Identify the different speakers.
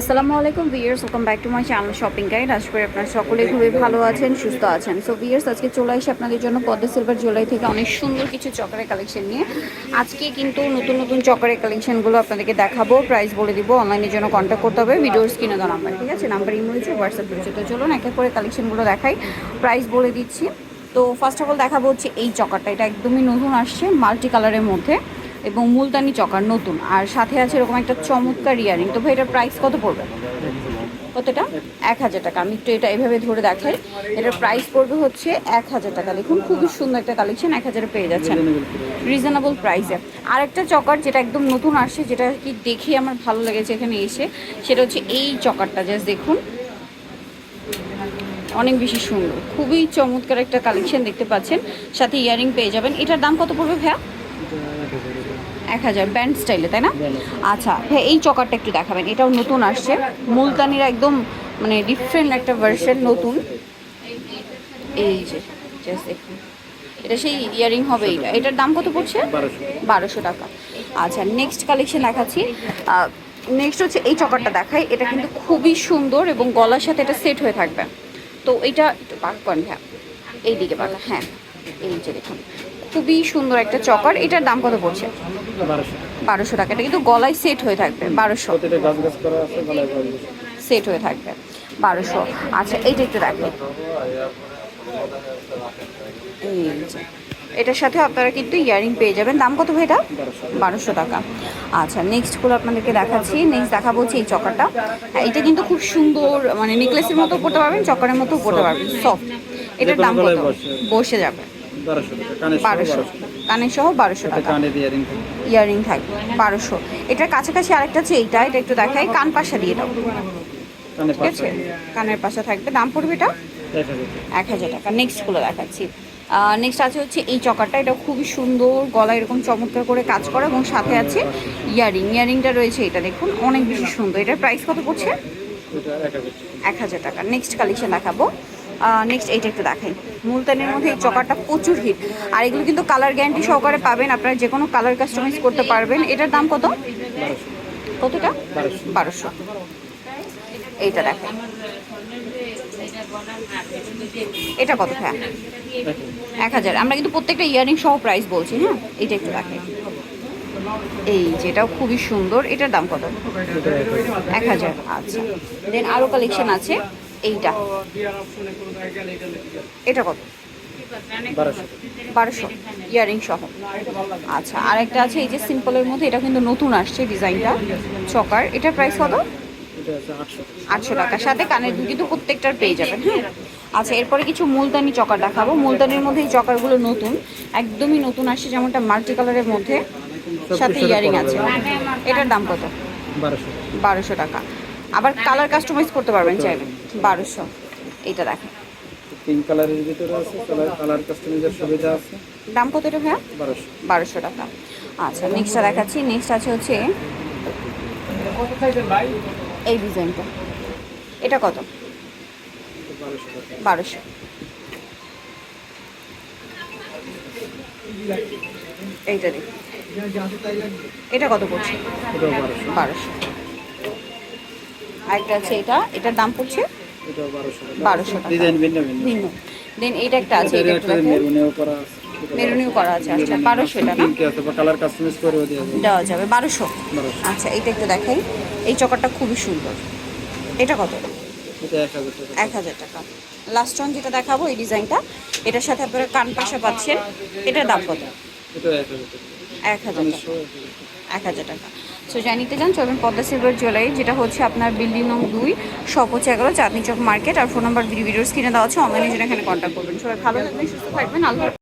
Speaker 1: আসসালামু আলাইকুম viewers welcome back to my channel shopping guide আশা করি আপনারা সকলেই খুবই ভালো আছেন, সুস্থ আছেন। সো ভিয়ার্স আজকে চলে আসি আপনাদের জন্য পদ্মা সিলভার জুলাই থেকে অনেক সুন্দর কিছু চকারের কালেকশন নিয়ে। আজকে কিন্তু নতুন নতুন চকারের কালেকশনগুলো আপনাদেরকে দেখাবো প্রাইস বলে দিব অনলাইনের জন্য কন্ট্যাক্ট করতে হবে ভিডিওর স্ক্রিনে দেওয়া নাম্বার ঠিক আছে? নাম্বার ইমো রয়েছে হোয়াটসঅ্যাপ রয়েছে তো চলুন এক এক করে কালেকশনগুলো দেখাই প্রাইস বলে দিচ্ছি। তো ফার্স্ট অফ অল দেখাবো হচ্ছে এই চকারটা, এটা একদমই নতুন আসছে মাল্টি কালারের মধ্যে। এবং মুলতানি চকার নতুন। আর সাথে আছে এরকম একটা চমৎকার ইয়ারিং। তো ভাই, এটার প্রাইস কত পড়বে? কতটা? এক হাজার টাকা। আমি একটু এটা এভাবে ধরে দেখাই। এটার প্রাইস পড়বে হচ্ছে এক হাজার টাকা। দেখুন, খুবই সুন্দর একটা কালেকশন এক হাজারে পেয়ে যাচ্ছেন। রিজনেবল প্রাইসে আর একটা চকার যেটা একদম নতুন আসছে, যেটা কি দেখে আমার ভালো লেগেছে এখানে এসে, সেটা হচ্ছে এই চকারটা। জাস্ট দেখুন। অনেক বেশি সুন্দর। খুবই চমৎকার একটা কালেকশন দেখতে পাচ্ছেন। সাথে ইয়ারিং পেয়ে যাবেন। এটার দাম কত পড়বে ভাইয়া? এক হাজার ব্যান্ড স্টাইলে তাই না? আচ্ছা হ্যাঁ এই চকারটা একটু দেখাবেন এটাও নতুন আসছে। মুলতানির একদম মানে ডিফারেন্ট একটা ভার্সন নতুন। এই যে জাস্ট দেখুন। এটা সেই ইয়ারিং হবে এইটা। এটার দাম কত পড়ছে? বারোশো। টাকা। আচ্ছা নেক্সট কালেকশন দেখাচ্ছি। নেক্সট হচ্ছে এই চকারটা দেখাই। এটা কিন্তু খুবই সুন্দর এবং গলার সাথে এটা সেট হয়ে থাকবে। তো এইটা একটু পাক করেন হ্যাঁ। এইদিকে পাকা হ্যাঁ। এই যে দেখুন। খুবই সুন্দর একটা চকার। এটার দাম কত পড়ছে?
Speaker 2: বারোশো।
Speaker 1: টাকা। এটা কিন্তু গলায় সেট হয়ে থাকবে। বারোশো। সেট হয়ে থাকবে। বারোশো। আচ্ছা এইটা একটু দেখেন। এই এটার সাথে আপনারা কিন্তু ইয়ারিং পেয়ে যাবেন। দাম কত ভাই এটা?
Speaker 2: বারোশো।
Speaker 1: টাকা। আচ্ছা নেক্সটগুলো আপনাদেরকে দেখাচ্ছি। নেক্সট দেখাবো হচ্ছে এই চকারটা। হ্যাঁ এটা কিন্তু খুব সুন্দর মানে নেকলেসের মতো পড়তে পারবেন চকারের মতো পড়তে পারবেন। সফট এটার দাম কত।
Speaker 2: বসে
Speaker 1: যাবে।
Speaker 2: বারোশো কানের সহ
Speaker 1: বারোশো। টাকা। ইয়ারিং থাকবে। বারোশো। এটার কাছাকাছি আরেকটা আছে এইটা এটা একটু দেখাই কান পাশা দিয়ে দাও। ঠিক আছে? কানের পাশা থাকবে। দাম পড়বে এটা?
Speaker 2: এক হাজার টাকা।
Speaker 1: নেক্সটগুলো দেখাচ্ছি। নেক্সট আছে হচ্ছে এই চকারটা। এটা খুবই সুন্দর গলায় এরকম চমৎকার করে কাজ করা এবং সাথে আছে ইয়ারিং। ইয়ারিংটা রয়েছে এটা দেখুন অনেক বেশি সুন্দর। এটার প্রাইস কত পড়ছে?
Speaker 2: এক হাজার টাকা।
Speaker 1: নেক্সট কালেকশন দেখাবো। নেক্সট এইটা একটু দেখাই। মুলতানের মধ্যে এই চকারটা প্রচুর হিট আর এগুলো কিন্তু কালার গ্যারান্টি সহকারে পাবেন আপনারা যে কোনো কালার কাস্টমাইজ করতে পারবেন। এটার দাম কত? কতটা?
Speaker 2: বারোশো।
Speaker 1: এইটা দেখাই। এটা কত হ্যাঁ
Speaker 2: এক হাজার।
Speaker 1: আমরা কিন্তু প্রত্যেকটা ইয়ারিং সহ প্রাইস বলছি হ্যাঁ? এটা একটু দেখাই। এই যেটাও খুবই সুন্দর। এটার দাম কত।
Speaker 2: এক হাজার।
Speaker 1: আচ্ছা। দেন আরও কালেকশন আছে। এইটা। এটা কত?
Speaker 2: বারোশো।
Speaker 1: ইয়ারিং সহ। আচ্ছা আরেকটা আছে এই যে সিম্পলের মধ্যে এটা কিন্তু নতুন আসছে ডিজাইনটা। চকার। এটার প্রাইস কত?
Speaker 2: আটশো
Speaker 1: টাকার সাথে কানের দুল কিন্তু প্রত্যেকটার পেয়ে যাবেন হ্যাঁ? আচ্ছা এরপরে কিছু মুলতানি চকার দেখাবো। মুলতানির মধ্যে এই চকারগুলো নতুন। একদমই নতুন আসছে যেমনটা মাল্টি কালারের মধ্যে। সাথে ইয়ারিং আছে। এটার দাম কত?
Speaker 2: বারোশো
Speaker 1: টাকা। আবার কালার কাস্টমাইজ করতে পারবেন চাইলে। বারোশো। এইটা দেখেন।
Speaker 2: পিঙ্ক কালারের ভিতরে আছে কালার কালার কাস্টমাইজের সুবিধা আছে।
Speaker 1: দাম কত এটা ভাইয়া?
Speaker 2: বারোশো।
Speaker 1: বারোশো টাকা। আচ্ছা নেক্সটটা দেখাচ্ছি। নেক্সট আছে হচ্ছে এই ডিজাইনটা। এটা কত?
Speaker 2: বারোশো।
Speaker 1: এইটা দেখুন এটা কত পড়ছে?
Speaker 2: বারোশো।
Speaker 1: আরেকটা আছে এটা। এটার দাম পড়ছে
Speaker 2: বারোশো টাকা।
Speaker 1: টাকা
Speaker 2: ভিন্ন
Speaker 1: দেন এইটা একটা আছে এটা একটু
Speaker 2: মেরুনেও করা আছে
Speaker 1: মেরুনিও করা আছে। আচ্ছা বারোশো এটা
Speaker 2: করেও দেওয়া যাবে।
Speaker 1: বারোশো। আচ্ছা এইটা একটু দেখাই। এই চকারটা খুবই সুন্দর। এটা কত?
Speaker 2: এক হাজার টাকা।
Speaker 1: টাকা। লাস্ট ওয়ান যেটা দেখাবো এই ডিজাইনটা। এটার সাথে আপনারা কান পাশা পাচ্ছেন। এটার দাম কত?
Speaker 2: এক হাজার টাকা।
Speaker 1: এক হাজার টাকা। সো জানিতে চান চলবেন পদ্মা সিলভার জুয়েলারি, যেটা হচ্ছে আপনার বিল্ডিং নং দুই শপ এগারো, চাঁদনি চক মার্কেট, আর ফোন নাম্বার ভিডিও ভিডিওস কিনে দেওয়া আছে অনলাইনে জন্য এখানে কন্ট্যাক্ট করবেন। সবাই ভালো থাকবেন, সুস্থ থাকবেন, আল্লাহ